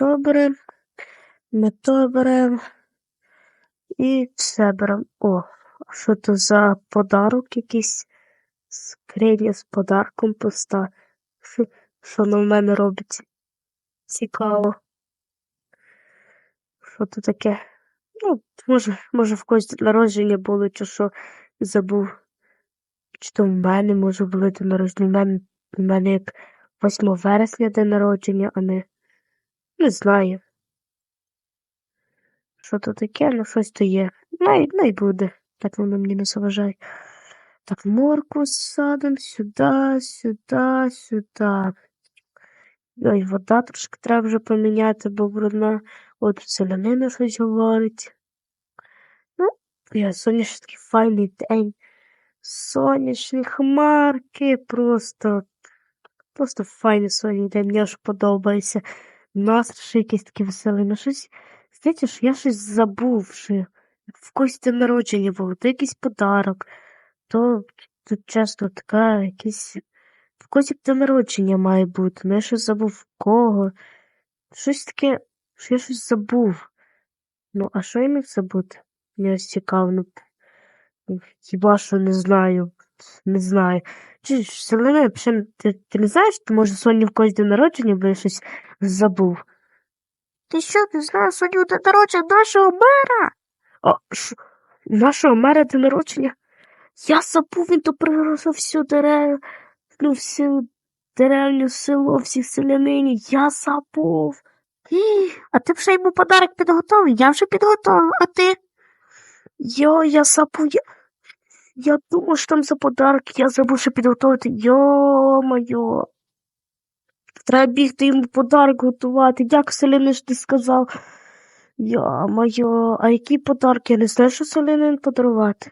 то берем, не то. І це берем. О, що то за подарок якийсь? Скриня з подарком пуста. Що, в мене робить? Цікаво. Що то таке? Ну, може, може в когось народження було, чи що забув. Чи то в мене може день народження. В мене, в мене як 8 вересня день народження, а не. Не знаю. Що то таке, ну щось то є. Най, най буде. Так воно мені не заважає. Так, морку садимо сюди, сюди, сюди. Ой, вода трошки треба вже поміняти, бо брудна. От селянина щось говорить. Ну, я сонячний такий файний день. Сонячні хмарки, просто, просто файний сонячний день, мені аж подобається. Настрій якийсь такий веселий. Ну щось, знаєте, що я щось забув, що в когось день народження було, то якийсь подарок, то тут часто така якийсь. В когось день народження має бути, ну я щось забув в кого. Щось таке, що я щось забув. Ну, а що я міг забути? Мені ось цікаво, ну, хіба що не знаю. Не знаю. Чи ж, Селена, взагалі, ти, ти не знаєш, ти може сьогодні в когось день народження, бо я щось забув. Ти що, не знаєш сьогодні день народження нашого мера? А, що? Нашого мера день народження? Я забув, він то пригрозив всю дерев, ну, всю деревню село, всіх селянинів. Я забув. Ій, А ти вже йому подарок підготовив? Я вже підготовив, а ти? Йо, я забув. Я, я думав, що там за подарок, я забув ще підготовити. Йо-моє. Треба бігти йому подарок готувати. Дякую, Селянин, що ти сказав. Йо-моє, а який подарок? Я не знаю, що Селянин подарувати.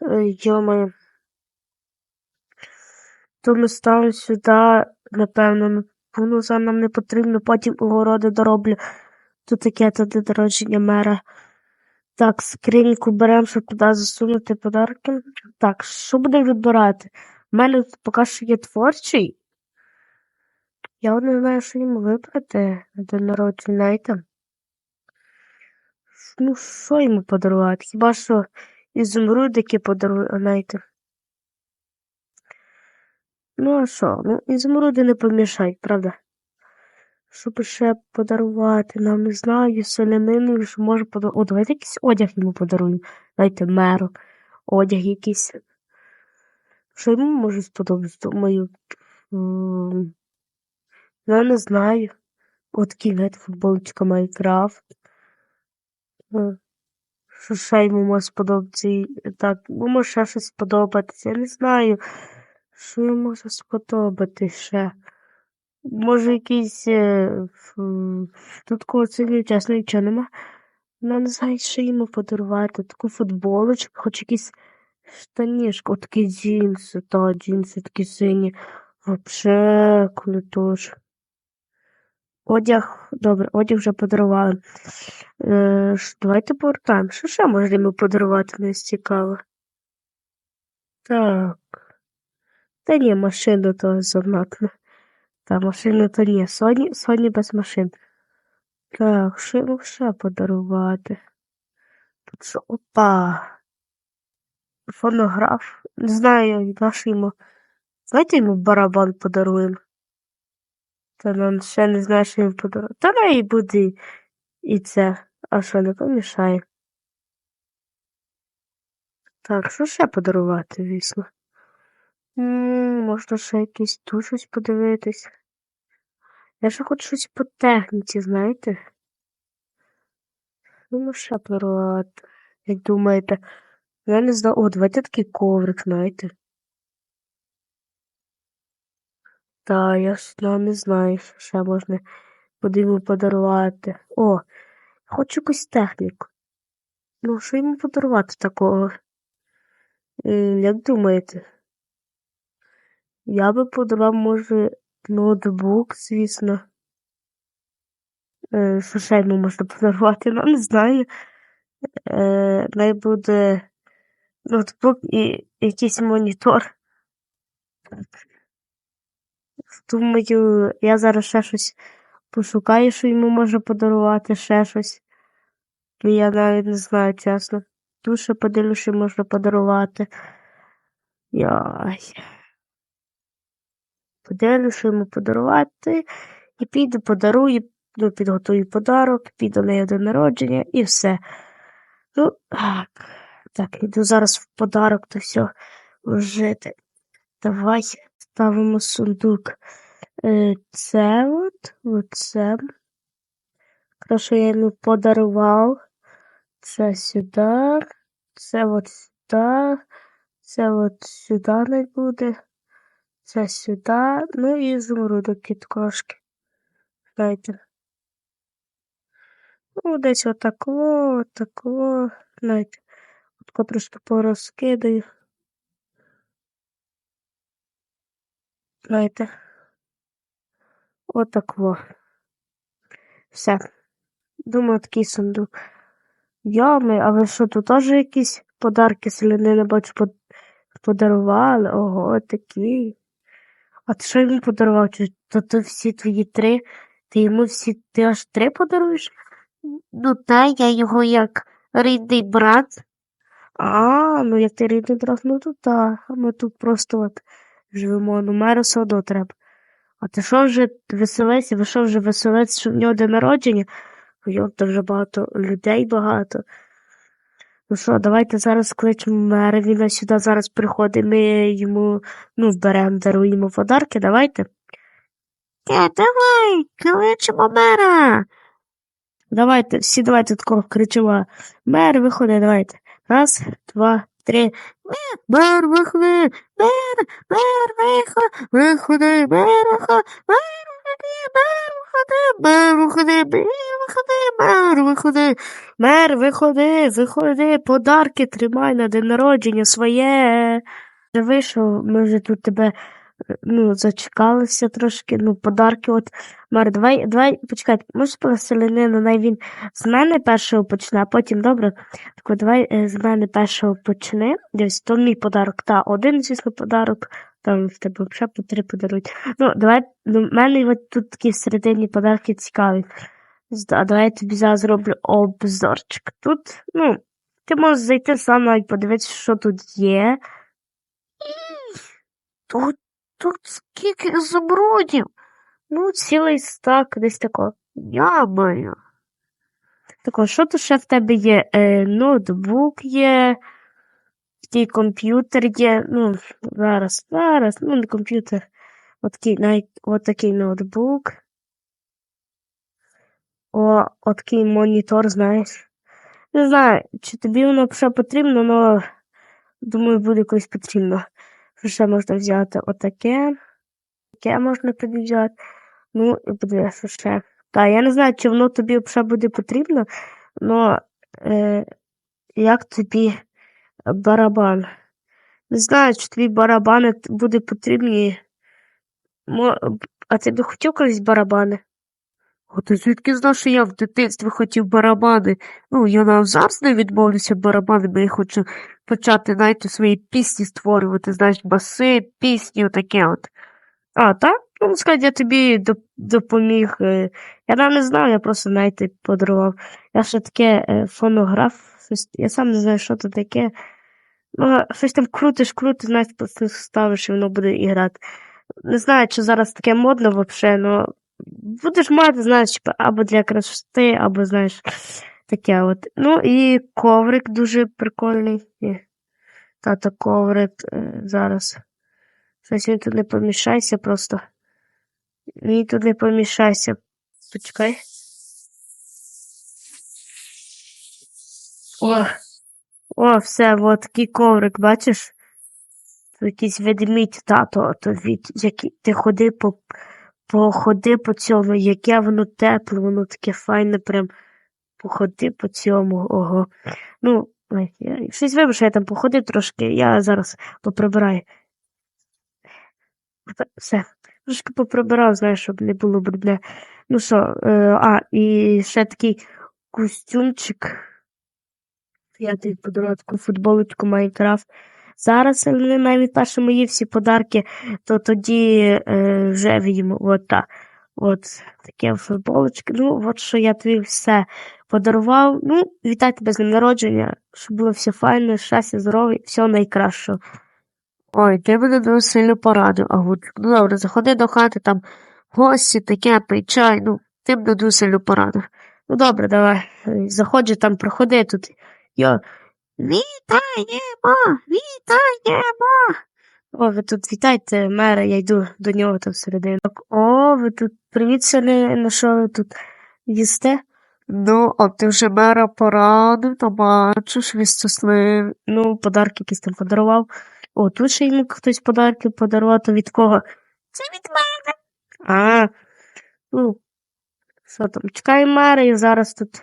Ой, Йо-моє. То ми ставимо сюди, напевно, ну, нам не потрібно, потім огороди дороблю. Тут таке то день мера. Так, скриньку беремо, щоб туди засунути подарки. Так, що будемо вибирати? У мене тут поки що є творчий. Я от не знаю, що йому вибрати на день народження, знаєте. Ну, що йому подарувати? Хіба що ізумрудики подарую, знаєте. Ну, а що? Ну, ізумруди не помішають, правда? Щоб ще подарувати, нам не знаю, селянину, що може подарувати. О, давайте якийсь одяг йому подаруємо. Дайте меру, одяг якийсь. Що йому може сподобатися, думаю. Я не знаю. От знаєте, футболочка Майнкрафт. Е, Що ще йому може сподобатися? Так, ну, може ще щось сподобатися. Я не знаю. Що йому може сподобатися ще? Може, якийсь. е, ф- Тут кого це чесно нічого нема. Ну, не знаю, що йому подарувати. Таку футболочку, хоч якісь штанішки, от такі джинси, та джинси такі сині. Вообще круто. Одяг, добре, одяг вже подарували. Е, давайте повертаємо. Що ще можна йому подарувати, мені цікаво. Так. Та ні, машину то занадто. Та машину то ні. Сьогодні, сьогодні без машин. Так, що ще подарувати? Тут що? Опа. Фонограф. Не знаю, наш йому. Давайте йому барабан подаруємо. Та нам ще не знаю, що йому подарувати. Та не буде і це. А що не помішає? Так, що ще подарувати, звісно? М, Можна ще якийсь тут щось подивитись. Я ще хочу щось по техніці, знаєте? Ну, ще подарувати. Як думаєте? Я не знаю. О, давайте такий коврик, знаєте. Та, я ж ну, не знаю, що ще можна буде йому подарувати. О, хочу якусь техніку. Ну, що йому подарувати такого? Як думаєте? Я би подарував, може, ноутбук, звісно. Е, Що ще йому можна подарувати? Ну, не знаю. Е, най буде ноутбук і якийсь монітор. Думаю, я зараз ще щось Пошукаю, що йому можна подарувати ще щось. Я навіть не знаю, чесно. Душе подивлюсь, що можна подарувати. Яй. Подивлюсь, що йому подарувати. І піду подарую, ну, підготую подарок, піду на його день народження і все. Ну, так, так, іду зараз в подарок то все вжити. Давай ставимо сундук. Е, Це от, оце. Краще я йому подарував. Це сюди, це от сюди, це от сюди не буде, це сюди, ну і зумрудок кіткошки. Знаєте. Ну, десь отако, отако, знаєте, отако трошки порозкидаю. Знаєте. Отако. Все. Думаю, такий сундук. А ви що, тут теж якісь подарки селянина, бачу, подарували? Ого, такі. А ти що йому подарував? Чи то, то всі твої три? Ти йому всі, ти аж три подаруєш? Ну, та я його як рідний брат. А, ну як ти рідний брат, ну то так. Ми тут просто от живемо, ну меру все треба. А ти що вже веселець? Ви що вже веселець, що в нього день народження? Йом, то вже багато людей багато. Ну що, давайте зараз кличемо мера, він сюди зараз приходить, ми йому, ну, беремо, даруємо подарки, давайте. Е, давай, кличемо мера. Давайте, всі давайте такого кричимо. Мер, виходи, давайте. Раз, два, три. Мер, виходи, мер, мер, виходи, виходи, мер, виходи, мер, виходи, мер, виходи, мер, виходи, мер, виходи, мер, виходи, мер, виходи, виходи, подарки тримай на день народження своє. Вже вийшов, ми вже тут тебе ну, зачекалися трошки, ну, подарки. От, Мар, давай, давай, почекай, може селянина, най він з мене першого почне, а потім добре. Так давай е, з мене першого почни. Дивись, то мій подарок. Та, один, звісно, подарок, там в тебе взагалі по три подарують. Ну, давай, ну, в мене от тут такі всередині подарки цікаві. А давай я тобі зараз зроблю обзорчик. Тут, ну, ти можеш зайти сам навіть подивитися, що тут є. Тут, тут скільки зубрудів. Ну, цілий стак десь тако. Ямаю. Тако, що тут ще в тебе є? Е, ноутбук є, такий комп'ютер є. Ну, зараз, зараз, ну, не комп'ютер. Отакий, навіть отакий ноутбук. О, отакий монітор, знаєш. Не знаю, чи тобі воно ще потрібно, але думаю, буде колись потрібно. Що ще можна взяти? Отаке. Таке можна тобі взяти. Ну, і що ще. Та, я не знаю, чи воно тобі взагалі буде потрібно, але е, як тобі барабан? Не знаю, чи тобі барабани буде потрібні. Мо, а ти б хотів колись барабани? О, ти звідки знав, що я в дитинстві хотів барабани? Ну, я на зараз не відмовлюся барабани, бо я хочу почати, знаєте, свої пісні створювати, знаєш, баси, пісні, отаке от. А, так? Ну, сказати, я тобі допоміг. е, Я навіть не знав, я просто, знаєте, подарував. Я ще таке е, фонограф, я сам не знаю, що це таке. Ну, щось там крутиш, крутиш, знаєте, ставиш, і воно буде і грати. Не знаю, чи зараз таке модно взагалі, але будеш мати, знаєш, типу, або для красоти, або, знаєш, таке от. Ну і коврик дуже прикольний. Є. Тато коврик е, зараз. Щось він тут не помішайся просто. Він тут не помішайся. Почекай. О, о, все, от такий коврик, бачиш? Якийсь ведмідь, тато, то від, який ти ходи по, походи по цьому, яке воно тепле, воно таке файне, прям походи по цьому, ого. Ну, я, щось вибачте, що я там походив трошки, я зараз поприбираю. Все, трошки поприбирав, знаєш, щоб не було брудне. Ну що, е, а, і ще такий костюмчик. Я тобі подарував футболочку Майнкрафт. Зараз не навіть перші мої всі подарки, то тоді е, вже їм от та. От таке футболочки. Ну, от що я тобі все подарував. Ну, вітаю тебе з днем народження, щоб було все файно, щастя, здоров'я, всього найкращого. Ой, ти мене дуже сильно порадив, Агурчик. Ну добре, заходи до хати, там гості, таке, пий чай, ну, ти мене дуже сильно порадив. Ну добре, давай. е, Заходжу там, проходи тут. Йо. Вітаємо! Вітаємо! О, ви тут вітайте мера, я йду до нього там всередину. О, ви тут привіт селі, на що ви тут їсте? Ну, а ти вже мера порадив, то бачиш, він щасливий. Ну, подарки якісь там подарував. О, тут ще йому хтось подарки подарував, то від кого? Це від мене. А, ну, що там, чекай мера, я зараз тут.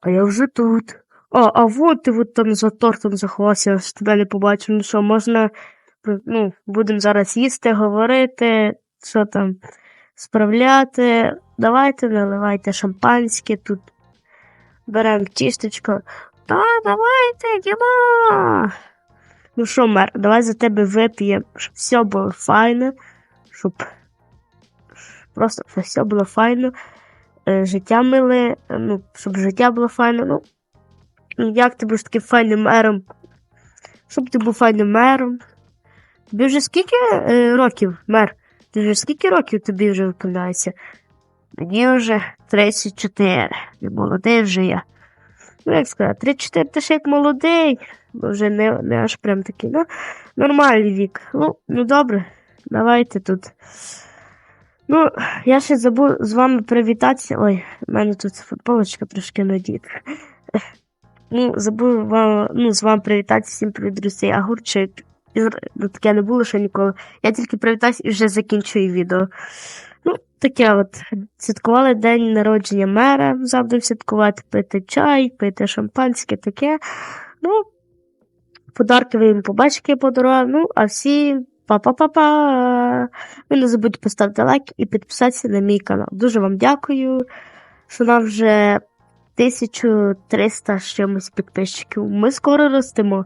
А я вже тут. А, а вот ти от там за тортом заховався, ж тебе не побачив. Ну що, можна, ну, будемо зараз їсти, говорити, що там, справляти. Давайте, наливайте шампанське тут. Беремо тістечко. Та, давайте, йдемо. Ну що, мер, давай за тебе вип'ємо, щоб все було файно, щоб просто щоб все було файно, е, життя миле, е, ну, щоб життя було файно. Ну, як ти будеш таким файним мером? Щоб ти був файним мером. Тобі вже скільки е, років, мер? Ти вже скільки років тобі вже виповняється? Мені вже 34. Не молодий вже я. Ну, як сказати, 34 ти ще як молодий. бо Вже не, не аж прям такий. Ну, нормальний вік. Ну, ну добре, давайте тут. Ну, я ще забув з вами привітатися. Ой, в мене тут футболочка трошки надіта. Ну, забув вам, ну, з вами привітатися всім привіт, друзі. Агурчик. Ну, таке не було ще ніколи. Я тільки привітаюся і вже закінчую відео. Ну, таке от. Святкували день народження мера, завжди святкувати, пити чай, пити шампанське, таке. Ну, подарки ви їм побачите, подарував. Ну, а всі па-па-па-па. Ви не забудьте поставити лайк і підписатися на мій канал. Дуже вам дякую, що нам вже 1360 ще му изпитваше, му скоро растемо.